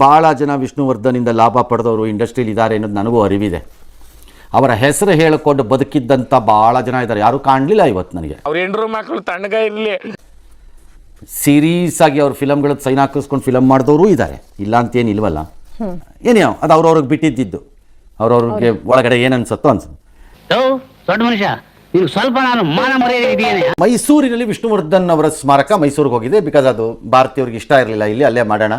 ಭಾಳ ಜನ ವಿಷ್ಣುವರ್ಧನಿಂದ ಲಾಭ ಪಡೆದವರು ಇಂಡಸ್ಟ್ರೀಲಿ ಇದ್ದಾರೆ ಅನ್ನೋದು ನನಗೂ ಅರಿವಿದೆ. ಅವರ ಹೆಸರು ಹೇಳಿಕೊಂಡು ಬದುಕಿದ್ದಂಥ ಭಾಳ ಜನ ಇದ್ದಾರೆ. ಯಾರೂ ಕಾಣಲಿಲ್ಲ ಇವತ್ತು ನನಗೆ. ಅವ್ರ ಹೆಂಡ್ರು ಮಕ್ಕಳು ತಣ್ಣಗ ಇರಲಿ. ಸೀರೀಸ್ ಆಗಿ ಅವ್ರ ಫಿಲಮ್ಗಳ ಸೈನ್ ಹಾಕಿಸ್ಕೊಂಡು ಫಿಲಮ್ ಮಾಡಿದವರು ಇದ್ದಾರೆ. ಇಲ್ಲ ಅಂತೇನು ಇಲ್ವಲ್ಲ. ಏನೇ ಅದು ಅವ್ರವ್ರಿಗೆ ಬಿಟ್ಟಿದ್ದಿದ್ದು. ಅವ್ರವ್ರಿಗೆ ಒಳಗಡೆ ಏನು ಅನ್ಸುತ್ತೋ ಅನ್ಸುತ್ತೆ. ದೊಡ್ಡ ಮನುಷ್ಯ ಸ್ವಲ್ಪ ನಾನು ಮಾನ ಮರ್ಯಾದೆ ಇದೆಯೇನೆ? ಮೈಸೂರಿನಲ್ಲಿ ವಿಷ್ಣುವರ್ಧನ್ ಅವರ ಸ್ಮಾರಕ ಮೈಸೂರಿಗೆ ಹೋಗಿದೆ. ಬಿಕಾಸ್ ಅದು ಭಾರತೀಯವ್ರಿಗೆ ಇಷ್ಟ ಇರಲಿಲ್ಲ. ಇಲ್ಲಿ ಅಲ್ಲೇ ಮಾಡೋಣ.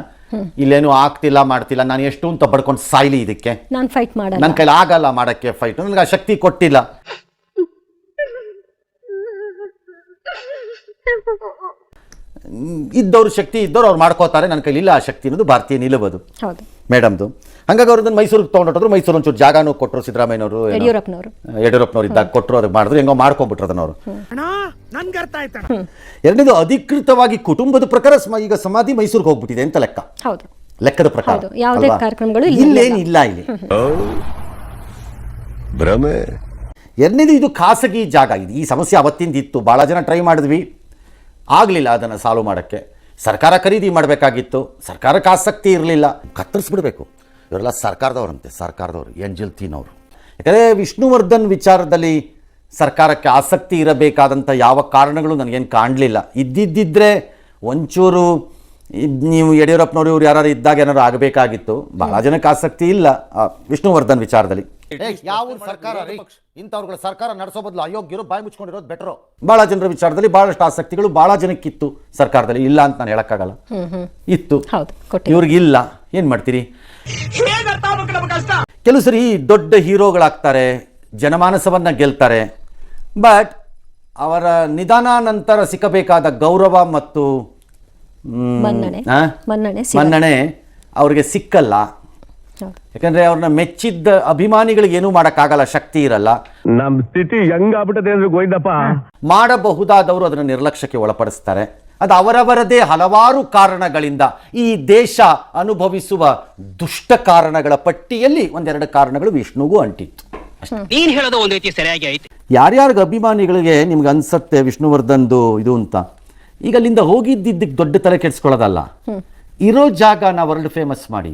ಇಲ್ಲೇನು ಆಗ್ತಿಲ್ಲ ಮಾಡ್ತಿಲ್ಲ ನಾನು ಎಷ್ಟು ಅಂತ ಬಡ್ಕೊಂಡು ಸಾಯ್ಲಿ ಇದಕ್ಕೆ. ನಾನು ಫೈಟ್ ಮಾಡ ನನ್ನ ಕೈಲಿ ಆಗಲ್ಲ ಮಾಡಕ್ಕೆ ಫೈಟ್ ನನಗೆ ಆ ಶಕ್ತಿ ಕೊಟ್ಟಿಲ್ಲ. ಇದ್ದವ್ರು ಶಕ್ತಿ ಇದ್ದವ್ರು ಅವ್ರು ಮಾಡ್ಕೋತಾರೆ. ನನ್ನ ಕೈಲಿಲ್ಲ ಆ ಶಕ್ತಿ ಅನ್ನೋದು ಭಾರತೀಯ ನಿಲುವದು. ಹೌದು. ಮೇಡಮ್ದು. ಹಂಗಾಗಿ ಅವ್ರದ್ದು ಮೈಸೂರಿಗೆ ತೊಗೊಂಡೋದ್ರು ಮೈಸೂರು ಒಂಚೂರು ಜಾಗನೂ ಕೊಟ್ಟರು ಸಿದ್ದರಾಮಯ್ಯನವರು. ಯಡಿಯೂರಪ್ಪನವರು. ಯಡಿಯೂರಪ್ಪನವ್ರು ಇದ್ದಾಗ ಕೊಟ್ಟರು ಅದಕ್ಕೆ ಮಾಡಿದ್ರು ಹೆಂಗೋ ಮಾಡ್ಕೊಂಡ್ಬಿಟ್ರು ಅದನ್ನವರು. ಎರಡನೇದು ಅಧಿಕೃತವಾಗಿ ಕುಟುಂಬದ ಪ್ರಕಾರ ಈಗ ಸಮಾಧಿ ಮೈಸೂರಿಗೆ ಹೋಗ್ಬಿಟ್ಟಿದೆ ಅಂತ ಲೆಕ್ಕ. ಹೌದು. ಲೆಕ್ಕದ ಪ್ರಕಾರ. ಹೌದು, ಯಾವುದೇ ಅಲ್ವಾ? ಕಾರ್ಯಕ್ರಮಗಳು ಇಲ್ಲಿ ಇಲ್ಲೇನಿಲ್ಲ ಇಲ್ಲಿ ಭ್ರಮೆ. ಎರಡನೇದು ಇದು ಖಾಸಗಿ ಜಾಗ. ಇದು ಈ ಸಮಸ್ಯೆ ಅವತ್ತಿಂದ ಇತ್ತು ಭಾಳ ಜನ ಟ್ರೈ ಮಾಡಿದ್ವಿ. ಆಗಲಿಲ್ಲ ಅದನ್ನು ಸಾಲ್ವ್ ಮಾಡೋಕ್ಕೆ. ಸರ್ಕಾರ ಖರೀದಿ ಮಾಡಬೇಕಾಗಿತ್ತು. ಸರ್ಕಾರಕ್ಕೆ ಆಸಕ್ತಿ ಇರಲಿಲ್ಲ. ಕತ್ತರಿಸ್ಬಿಡ್ಬೇಕು. ಇವರೆಲ್ಲ ಸರ್ಕಾರದವರಂತೆ, ಸರ್ಕಾರದವರು ಎಂಜಲ್ ತೀನವರು ಯಾಕಂದರೆ ವಿಷ್ಣುವರ್ಧನ್ ವಿಚಾರದಲ್ಲಿ ಸರ್ಕಾರಕ್ಕೆ ಆಸಕ್ತಿ ಇರಬೇಕಾದಂಥ ಯಾವ ಕಾರಣಗಳು ನನಗೇನು ಕಾಣಲಿಲ್ಲ. ಇದ್ದಿದ್ದಿದ್ರೆ ಒಂಚೂರು ನೀವು ಯಡಿಯೂರಪ್ಪನವರು ಇವ್ರು ಯಾರು ಇದ್ದಾಗ ಏನಾದ್ರು ಆಗಬೇಕಾಗಿತ್ತು ಬಹಳ ಜನಕ್ಕೆ ಆಸಕ್ತಿ ಇಲ್ಲ. ಆ, ವಿಷ್ಣುವರ್ಧನ್ ವಿಚಾರದಲ್ಲಿ. ಯಾವ ಸರ್ಕಾರ ರೀ? ಇಂಥವ್ರುಗಳ ಸರ್ಕಾರ ನಡೆಸೋ ಬದಲು ಅಯೋಗ್ಯರು ಬಾಯಿ ಮುಚ್ಕೊಂಡಿರೋದು ಬೆಟರು. ಬಹಳ ಜನರ ವಿಚಾರದಲ್ಲಿ ಬಹಳಷ್ಟು ಆಸಕ್ತಿಗಳು ಬಹಳ ಜನಕ್ಕಿತ್ತು ಸರ್ಕಾರದಲ್ಲಿ. ಇಲ್ಲ ಅಂತ ನಾನು ಹೇಳಕ್ಕಾಗಲ್ಲ. ಇತ್ತು. ಹೌದು ಇಲ್ಲ. ಏನ್ ಮಾಡ್ತೀರಿ? ಕೆಲವು ಸರಿ ದೊಡ್ಡ ಹೀರೋಗಳಾಗ್ತಾರೆ ಜನಮಾನಸವನ್ನ ಗೆಲ್ತಾರೆ. ಬಟ್ ಅವರ ನಿಧಾನ ನಂತರ ಸಿಕ್ಕಬೇಕಾದ ಗೌರವ ಮತ್ತು ಮನ್ನಣೆ. ಮನ್ನಣೆ ಮನ್ನಣೆ ಅವ್ರಿಗೆ ಸಿಕ್ಕಲ್ಲ. ಯಾಕಂದ್ರೆ ಅವ್ರನ್ನ ಮೆಚ್ಚಿದ್ದ ಅಭಿಮಾನಿಗಳಿಗೆ ಏನೂ ಮಾಡಕ್ಕಾಗಲ್ಲ ಶಕ್ತಿ ಇರಲ್ಲ. ನಮ್ ಸ್ಥಿತಿ ಹೆಂಗಾಗ್ಬಿಟ್ಟದೆ ಅಂದ್ರೆ ಗೋಯ್ದಪ್ಪ. ಮಾಡಬಹುದಾದವರು ಅದನ್ನ ನಿರ್ಲಕ್ಷ್ಯಕ್ಕೆ ಒಳಪಡಿಸ್ತಾರೆ. ಅದು ಅವರವರದೇ ಹಲವಾರು ಕಾರಣಗಳಿಂದ ಈ ದೇಶ ಅನುಭವಿಸುವ ದುಷ್ಟ ಕಾರಣಗಳ ಪಟ್ಟಿಯಲ್ಲಿ ಒಂದೆರಡು ಕಾರಣಗಳು ವಿಷ್ಣುಗೂ ಅಂಟಿತ್ತು. ನೀನ್ ಹೇಳೋದು ಒಂದ್ ರೀತಿ ಸರಿಯಾಗಿ ಐತೆ ಯಾರ್ಯಾರಿಗೆ ಅಭಿಮಾನಿಗಳಿಗೆ ನಿಮ್ಗೆ ಅನ್ಸತ್ತೆ ವಿಷ್ಣುವರ್ಧನ್ದು ಇದು ಅಂತ? ಈಗ ಅಲ್ಲಿಂದ ಹೋಗಿದ್ದಿದ್ದಕ್ಕೆ ದೊಡ್ಡ ತಲೆ ಕೆಡಿಸ್ಕೊಳ್ಳೋದಲ್ಲ. ಇರೋ ಜಾಗನ ವರ್ಲ್ಡ್ ಫೇಮಸ್ ಮಾಡಿ.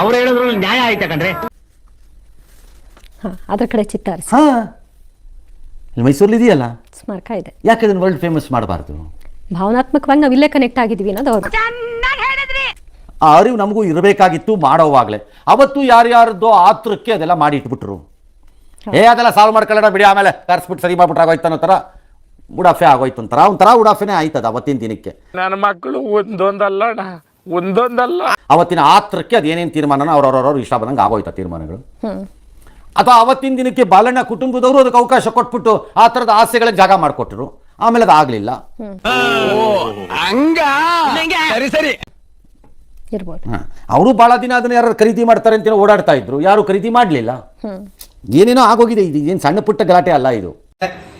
ಅವ್ರು ಹೇಳಿದ್ರು ನ್ಯಾಯ ಆಯ್ತಾ ಕಣ್ರೆ? ಅದ್ರ ಕಡೆ ಚಿತ್ತಾರ ಹಾ. ಇಲ್ಲಿ ಮೈಸೂರಲ್ಲಿ ಇದೆಯಲ್ಲ? ಸ್ಮಾರಕ ಇದೆ. ಯಾಕೆ ಅದನ್ನ ವರ್ಲ್ಡ್ ಫೇಮಸ್ ಮಾಡಬಾರ್ದು? ಭಾವನಾತ್ಮಕವಾಗಿ ನಾವು ಇಲ್ಲೇ ಕನೆಕ್ಟ್ ಆಗಿದ್ವಿ ಅನ್ನೋದು ಅವ್ರು ಆ ಅರಿವು ನಮಗೂ ಇರಬೇಕಾಗಿತ್ತು ಮಾಡೋವಾಗಲೇ. ಅವತ್ತು ಯಾರ್ಯಾರ್ದೋ ಆತ್ರಕ್ಕೆ ಅದೆಲ್ಲ ಮಾಡಿ ಇಟ್ಬಿಟ್ರು. ಏ ಅದೆಲ್ಲ ಸಾಲ್ವ್ ಮಾಡ್ಕೊಳ್ಳೋಣ ಬಿಡಿ ಆಮೇಲೆ ಕರ್ಸ್ಬಿಟ್ಟು ಸರಿ ಮಾಡ್ಬಿಟ್ರೆ ಆಗೋಯ್ತು ಅನ್ನೋ ಥರ. ಉಡಾಫೆ ಆಗೋಯ್ತು ಒಂಥರ ಒಂಥರ ಉಡಾಫೆನೇ ಆಯ್ತದ ಅವತ್ತಿನ ದಿನಕ್ಕೆ? ನನ್ನ ಮಕ್ಕಳು ಒಂದೊಂದಲ್ಲ ಒಂದೊಂದಲ್ಲ. ಅವತ್ತಿನ ಆತ್ರಕ್ಕೆ ಅದೇನೇನು ತೀರ್ಮಾನನ ಅವ್ರವ್ರವ್ರವ್ರು ಇಷ್ಟ ಬಂದಂಗೆ ಆಗೋಯ್ತ ತೀರ್ಮಾನಗಳು. ಅಥವಾ ಅವತ್ತಿನ ದಿನಕ್ಕೆ ಬಾಲಣ್ಣ ಕುಟುಂಬದವರು ಅದಕ್ಕೆ ಅವಕಾಶ ಕೊಟ್ಬಿಟ್ಟು ಆ ಥರದ ಆಸೆಗಳಿಗೆ ಜಾಗ ಮಾಡಿಕೊಟ್ರು. ಆಮೇಲೆ ಅದು ಆಗಲಿಲ್ಲ. ಸರಿ ಅವರು ಭಾಳ ದಿನ ಅದನ್ನ ಯಾರು ಖರೀದಿ ಮಾಡ್ತಾರೆ ಅಂತ ಓಡಾಡ್ತಾ ಇದ್ರು. ಯಾರು ಖರೀದಿ ಮಾಡ್ಲಿಲ್ಲ. ಏನೇನೋ ಆಗೋಗಿದೆ ಇದು. ಏನು ಸಣ್ಣ ಪುಟ್ಟ ಗಲಾಟೆ ಅಲ್ಲ ಇದು.